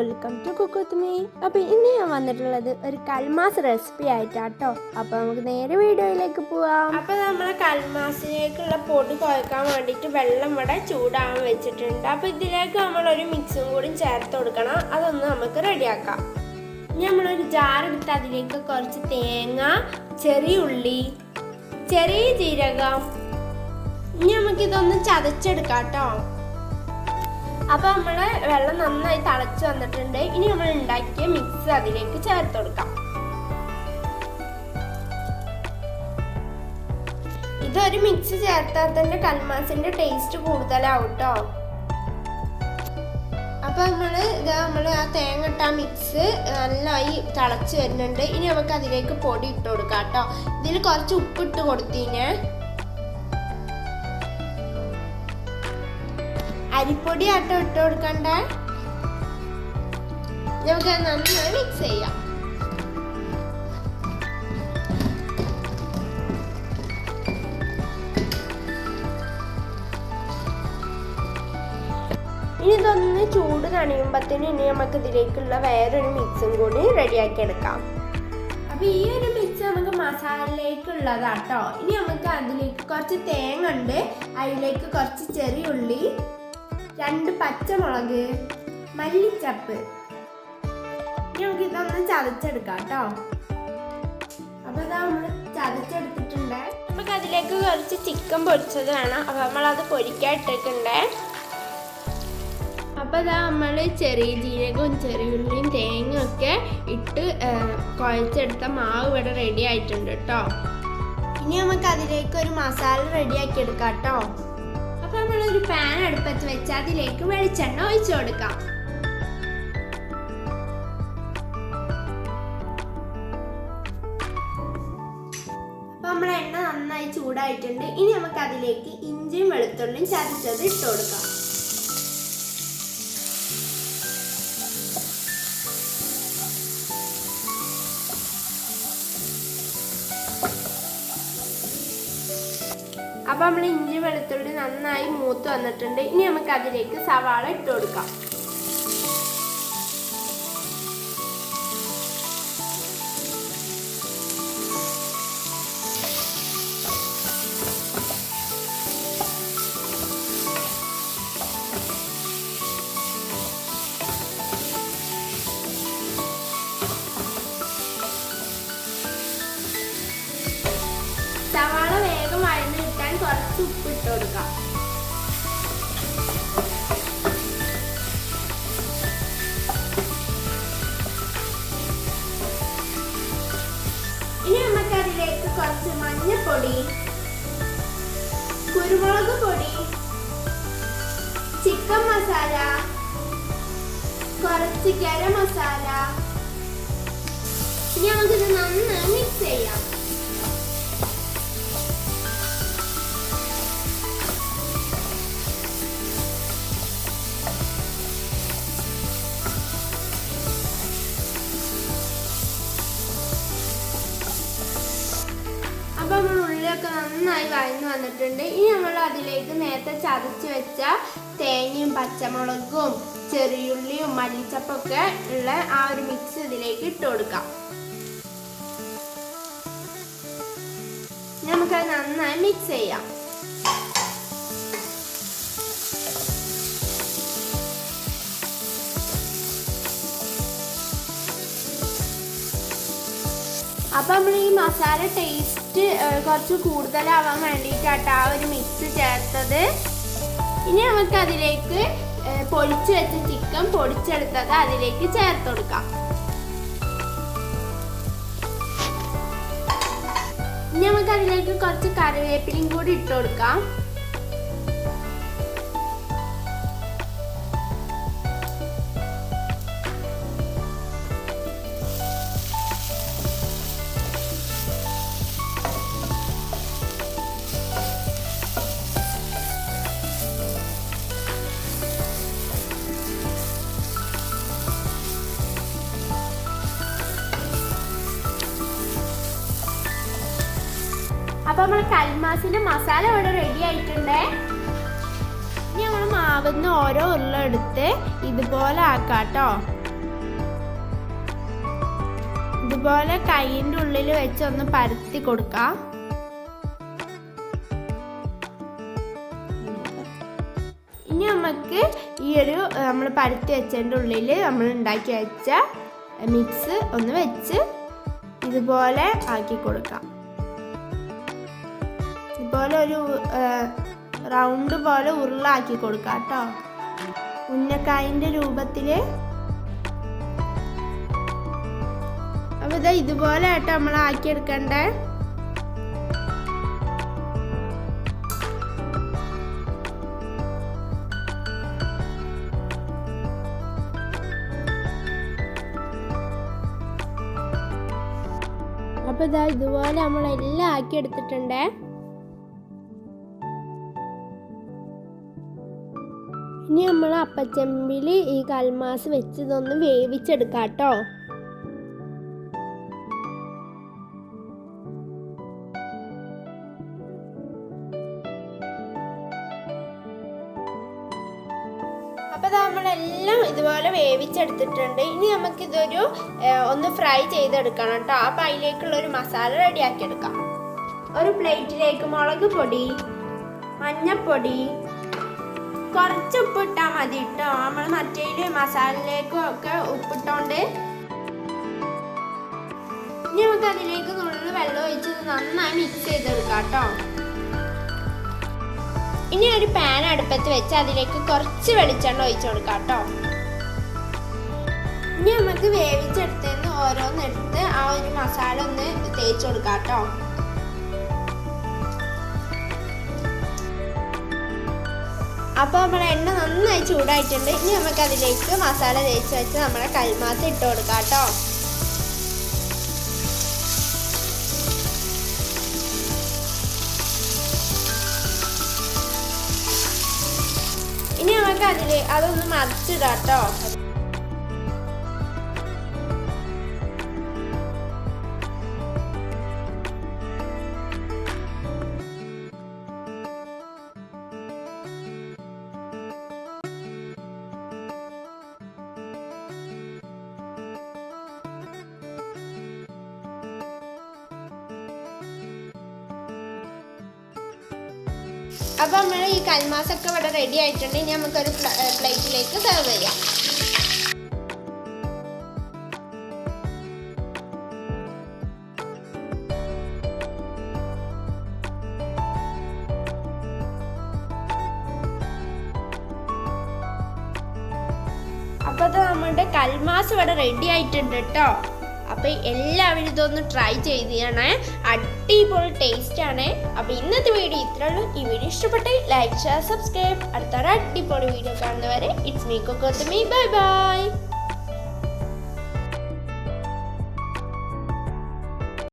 Welcome to cook with me അപ്പോൾ ഇന്ന് ഞാൻ വന്നിട്ടുള്ളത് ഒരു കൽമാസ് റെസിപ്പി ആയിട്ടാട്ടോ. അപ്പോൾ നമുക്ക് നേരെ വീഡിയോയിലേക്ക് പോവാം. അപ്പോൾ നമ്മൾ കൽമാസിലേക്കുള്ള പൊടി കുഴക്കാൻ വേണ്ടിയിട്ട് വെള്ളം ഇവിടെ ചൂടാവാൻ വെച്ചിട്ടുണ്ട്. അപ്പോൾ ഇതിലേക്ക് നമ്മൾ ഒരു മിക്സും കൂടി ചേർത്ത് കൊടുക്കണം. അതൊന്ന് നമുക്ക് റെഡിയാക്കാം. നമ്മളൊരു ജാർ എടുത്ത് അതിലേക്ക് കുറച്ച് തേങ്ങ ചെറിയ ഉള്ളി ചെറിയ ജീരകം. ഇനി നമുക്കിതൊന്ന് ചതച്ചെടുക്കാം കേട്ടോ അപ്പോൾ നമ്മൾ വെള്ളം നന്നായി തിളച്ച് വന്നിട്ടുണ്ട്. ഇനി നമ്മൾ ഉണ്ടാക്കിയ മിക്സ് അതിലേക്ക് ചേർത്ത് കൊടുക്കാം. ഇതൊരു മിക്സ് ചേർത്താൽ തന്നെ കൽമാസിന്റെ ടേസ്റ്റ് കൂടുതലാവും കേട്ടോ അപ്പൊ നമ്മൾ ഇതാ നമ്മൾ ആ തേങ്ങ ഇട്ട മിക്സ് നന്നായി തിളച്ച് വരുന്നുണ്ട്. ഇനി നമുക്ക് അതിലേക്ക് പൊടി ഇട്ട് കൊടുക്കാം കേട്ടോ. ഇതിൽ കുറച്ച് ഉപ്പിട്ട് കൊടുത്തീന്. അരിപ്പൊടി ആട്ടം ഇട്ട് കൊടുക്കണ്ട? നമുക്ക് നന്നായി മിക്സ് ചെയ്യാം. ഇനി ഇതൊന്ന് ചൂട് നണിയുമ്പത്തിന് ഇനി നമുക്ക് ഇതിലേക്കുള്ള വേറൊരു മിക്സും കൂടി റെഡിയാക്കി എടുക്കാം അപ്പൊ ഈ ഒരു മിക്സ് നമുക്ക് മസാലയിലേക്കുള്ളതാട്ടോ. ഇനി നമുക്ക് അതിലേക്ക് കുറച്ച് തേങ്ങ ഉണ്ട്. അതിലേക്ക് കുറച്ച് ചെറിയ ഉള്ളി രണ്ട് പച്ചമുളക് മല്ലിച്ചപ്പ്. നമുക്ക് ഇതൊന്ന് ചതച്ചെടുക്കാം കേട്ടോ അപ്പൊ ഇതാ നമ്മൾ ചതച്ചെടുത്തിട്ടുണ്ട്. നമുക്ക് അതിലേക്ക് കുറച്ച് ചിക്കൻ പൊരിച്ചത് വേണം. അപ്പൊ അത് പൊരിക്കാൻ ഇട്ടിട്ടുണ്ട് അപ്പോൾ ഇതാ നമ്മൾ ചെറിയ ജീരകവും ചെറിയുള്ളിയും തേങ്ങ ഒക്കെ ഇട്ട് കുഴച്ചെടുത്ത മാവ് ഇവിടെ റെഡി ആയിട്ടുണ്ട് കേട്ടോ ഇനി നമുക്ക് അതിലേക്ക് ഒരു മസാല റെഡിയാക്കി എടുക്കാം കേട്ടോ നമ്മളൊരു പാൻ അടുപ്പത്ത് വെച്ച് അതിലേക്ക് വെളിച്ചെണ്ണ ഒഴിച്ചു കൊടുക്കാം. നമ്മളെ എണ്ണ നന്നായി ചൂടായിട്ടുണ്ട്. ഇനി നമുക്ക് അതിലേക്ക് ഇഞ്ചിയും വെളുത്തുള്ളിയും ചതച്ചത് ഇട്ട് കൊടുക്കാം. അപ്പൊ നമ്മൾ ഇഞ്ചി വെളുത്തുള്ളി നന്നായി മൂത്ത് വന്നിട്ടുണ്ട്. ഇനി നമുക്ക് അതിലേക്ക് സവാള ഇട്ട് കൊടുക്കാം. കുറച്ച് ഉപ്പ് ഇട്ട് കൊടുക്കാം ഇനി നമുക്ക് അതിലേക്ക് കുറച്ച് മഞ്ഞപ്പൊടി കുരുമുളക് പൊടി ചിക്കൻ മസാല കുറച്ച് ഗരം മസാല. ഇനി നമുക്കിത് നന്നായി മിക്സ് ചെയ്യാം. നന്നായി വഴന്നു വന്നിട്ടുണ്ട്. ഇനി നമ്മൾ അതിലേക്ക് നേരത്തെ ചതച്ച് വെച്ച തേങ്ങയും പച്ചമുളകും ചെറിയുള്ളിയും മല്ലിച്ചപ്പൊക്കെ ഉള്ള ആ ഒരു മിക്സ് ഇതിലേക്ക് ഇട്ട് കൊടുക്കാം. നമുക്കത് നന്നായി മിക്സ് ചെയ്യാം. അപ്പം നമ്മൾ ഈ മസാല ടേസ്റ്റ് കുറച്ച് കൂടുതലാവാൻ വേണ്ടിയിട്ടാണ് ആ ഒരു മിക്സ് ചേർത്തത്. ഇനി നമുക്ക് അതിലേക്ക് പൊടിച്ചു വെച്ച ചിക്കൻ പൊടിച്ചെടുത്തത് അതിലേക്ക് ചേർത്ത് കൊടുക്കാം. ഇനി നമുക്ക് അതിലേക്ക് കുറച്ച് കറിവേപ്പിലയും കൂടി ഇട്ട് കൊടുക്കാം. അപ്പൊ നമ്മൾ കൽമാസിന്റെ മസാല ഇവിടെ റെഡി ആയിട്ടുണ്ടേ. ഇനി നമ്മൾ മാവുന്ന ഓരോ ഉരുള എടുത്ത് ഇതുപോലെ ആക്കാട്ടോ. ഇതുപോലെ കൈയിന്റെ ഉള്ളിൽ വെച്ച് ഒന്ന് പരത്തി കൊടുക്കാം. ഇനി നമുക്ക് ഈ ഒരു നമ്മൾ പരത്തി വെച്ചതിന്റെ ഉള്ളിൽ നമ്മൾ ഉണ്ടാക്കി വെച്ച മിക്സ് ഒന്ന് വെച്ച് ഇതുപോലെ ആക്കി കൊടുക്കാം. ഇതുപോലെ ഒരു റൗണ്ട് പോലെ ഉരുളാക്കി കൊടുക്കാം കേട്ടോ ഉന്നക്കായിന്റെ രൂപത്തിൽ അപ്പോൾ ഇതാ ഇതുപോലെ ആയിട്ട് നമ്മൾ ആക്കിയെടുക്കണ്ടേ അപ്പോൾ ഇതാ ഇതുപോലെ നമ്മളെല്ലാം ആക്കി എടുത്തിട്ടുണ്ടേ. ഇനി നമ്മൾ അപ്പച്ചെമ്പിൽ ഈ കൽമാസ് വെച്ച് ഇതൊന്ന് വേവിച്ചെടുക്കാം കേട്ടോ നമ്മളെല്ലാം ഇതുപോലെ വേവിച്ചെടുത്തിട്ടുണ്ട്. ഇനി നമുക്കിതൊരു ഒന്ന് ഫ്രൈ ചെയ്തെടുക്കണം കേട്ടോ. അപ്പോൾ അതിലേക്കുള്ള ഒരു മസാല റെഡിയാക്കി എടുക്കാം ഒരു പ്ലേറ്റിലേക്ക് മുളക് പൊടി മഞ്ഞപ്പൊടി കുറച്ച് ഉപ്പിട്ടാൽ മതി കേട്ടോ നമ്മൾ മറ്റേൽ മസാലയിലേക്കും ഒക്കെ ഉപ്പിട്ടോണ്ട് ഇനി നമുക്ക് അതിലേക്ക് നുള്ളിൽ വെള്ളം ഒഴിച്ച് ഇത് നന്നായി മിക്സ് ചെയ്തെടുക്കാം കേട്ടോ ഇനി ഒരു പാൻ അടുപ്പത്ത് വെച്ച് അതിലേക്ക് കുറച്ച് വെളിച്ചെണ്ണ ഒഴിച്ചു കൊടുക്കാം കേട്ടോ ഇനി നമുക്ക് വേവിച്ചെടുത്തതിന് ഓരോന്നെടുത്ത് ആ ഒരു മസാല ഒന്ന് തേച്ച് കൊടുക്കാം കേട്ടോ അപ്പോൾ നമ്മുടെ എണ്ണ നന്നായി ചൂടായിട്ടുണ്ട്. ഇനി നമുക്ക് അതിലേക്ക് മസാല തേച്ച് വെച്ച് നമ്മുടെ കൽമാത്ത് ഇട്ട് കൊടുക്കാം കേട്ടോ. ഇനി നമുക്ക് അതിൽ അതൊന്ന് മറിച്ചിടാം കേട്ടോ. അപ്പോൾ നമ്മൾ ഈ കൽമാസൊക്കെ ഇവിടെ റെഡി ആയിട്ടുണ്ട്. ഇനി നമുക്കൊരു പ്ലേറ്റിലേക്ക് സെർവ് ചെയ്യാം. അപ്പോൾ അത് നമ്മുടെ കൽമാസ് ഇവിടെ റെഡി ആയിട്ടുണ്ട് കേട്ടോ അപ്പോൾ എല്ലാവരും ഇതൊന്ന് ട്രൈ ചെയ്തതാണ് അടിപൊളി ടേസ്റ്റ് ആണ്. അപ്പോൾ ഇന്നത്തെ വീഡിയോ ഇത്രേ ഉള്ളൂ. ഈ വീഡിയോ ഇഷ്ടപ്പെട്ടെങ്കിൽ ലൈക്ക് ഷെയർ സബ്സ്ക്രൈബ് അടുത്തൊരു അടിപൊളി വീഡിയോ കാണുന്നവരെ ഇറ്റ്സ് മീ കൊക്കോത്തമി ബൈ ബൈ